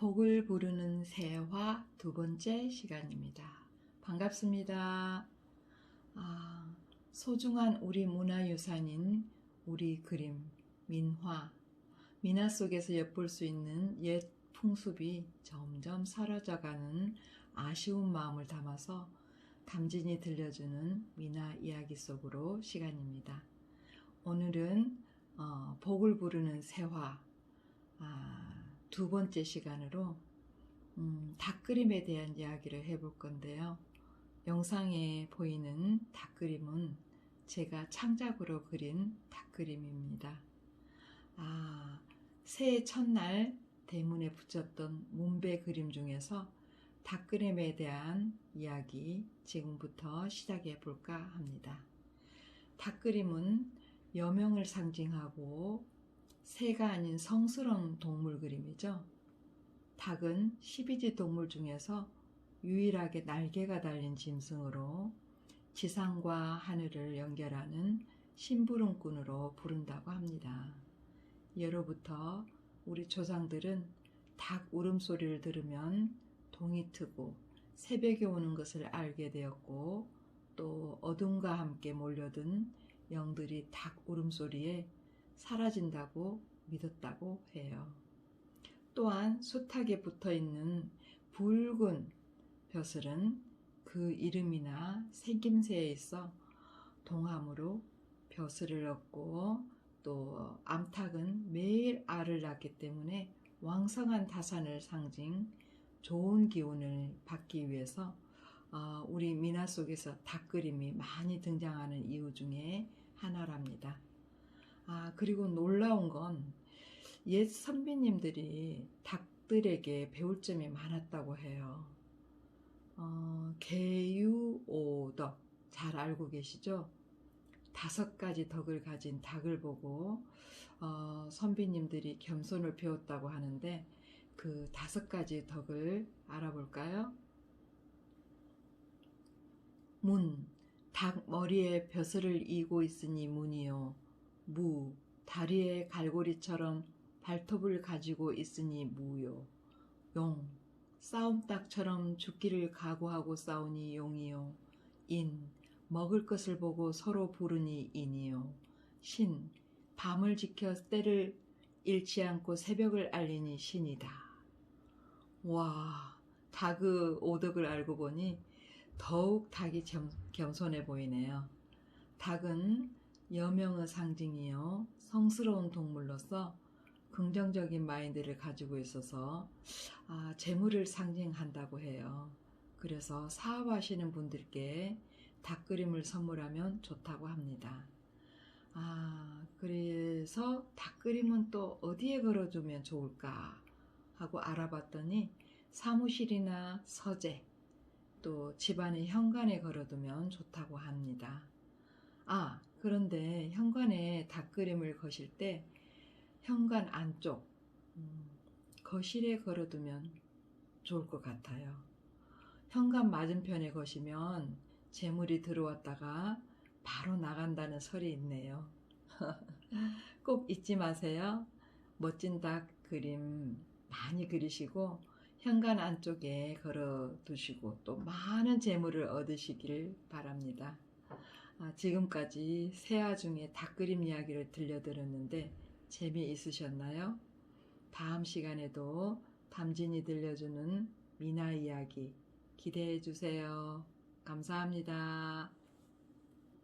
복을 부르는 새화 두 번째 시간입니다. 반갑습니다. 아, 소중한 우리 문화유산인 우리 그림, 민화, 민화 속에서 엿볼 수 있는 옛 풍습이 점점 사라져가는 아쉬운 마음을 담아서 담진이 들려주는 민화 이야기 속으로 시간입니다. 오늘은 어, 복을 부르는 새화 아, 두 번째 시간으로 음, 닭그림에 대한 이야기를 해볼 건데요. 영상에 보이는 닭그림은 제가 창작으로 그린 닭그림입니다. 아, 새해 첫날 대문에 붙였던 문배 그림 중에서 닭그림에 대한 이야기 지금부터 시작해 볼까 합니다. 닭그림은 여명을 상징하고 새가 아닌 성스러운 동물 그림이죠. 닭은 12지 동물 중에서 유일하게 날개가 달린 짐승으로 지상과 하늘을 연결하는 심부름꾼으로 부른다고 합니다. 예로부터 우리 조상들은 닭 울음소리를 들으면 동이 트고 새벽에 오는 것을 알게 되었고 또 어둠과 함께 몰려든 영들이 닭 울음소리에 사라진다고 믿었다고 해요. 또한 숱하게 붙어 있는 붉은 벼슬은 그 이름이나 생김새에 있어 동함으로 벼슬을 얻고 또 암탉은 매일 알을 낳기 때문에 왕성한 다산을 상징 좋은 기운을 받기 위해서 어, 우리 민화 속에서 닭 그림이 많이 등장하는 이유 중에 하나랍니다. 아, 그리고 놀라운 건 옛 선비님들이 닭들에게 배울 점이 많았다고 해요. 어, 개유오덕 잘 알고 계시죠? 다섯 가지 덕을 가진 닭을 보고 어, 선비님들이 겸손을 배웠다고 하는데 그 다섯 가지 덕을 알아볼까요? 문, 닭 머리에 벼슬을 이고 있으니 문이요. 무, 다리에 갈고리처럼 발톱을 가지고 있으니 무요. 용, 싸움닭처럼 죽기를 각오하고 싸우니 용이요. 인, 먹을 것을 보고 서로 부르니 인이요. 신, 밤을 지켜 때를 잃지 않고 새벽을 알리니 신이다. 와, 닭의 오덕을 알고 보니 더욱 닭이 겸, 겸손해 보이네요. 닭은 여명의 상징이요. 성스러운 동물로서 긍정적인 마인드를 가지고 있어서 아, 재물을 상징한다고 해요. 그래서 사업하시는 분들께 닭그림을 선물하면 좋다고 합니다. 아, 그래서 닭그림은 또 어디에 걸어두면 좋을까 하고 알아봤더니 사무실이나 서재, 또 집안의 현관에 걸어두면 좋다고 합니다. 아, 그런데 현관에 닭그림을 거실 때 현관 안쪽, 음, 거실에 걸어두면 좋을 것 같아요. 현관 맞은편에 거시면 재물이 들어왔다가 바로 나간다는 설이 있네요. 꼭 잊지 마세요. 멋진 닭 그림 많이 그리시고 현관 안쪽에 걸어 두시고 또 많은 재물을 얻으시길 바랍니다. 아, 지금까지 새아 중에 닭그림 이야기를 들려드렸는데 재미있으셨나요? 다음 시간에도 담진이 들려주는 미나 이야기 기대해 주세요. 감사합니다.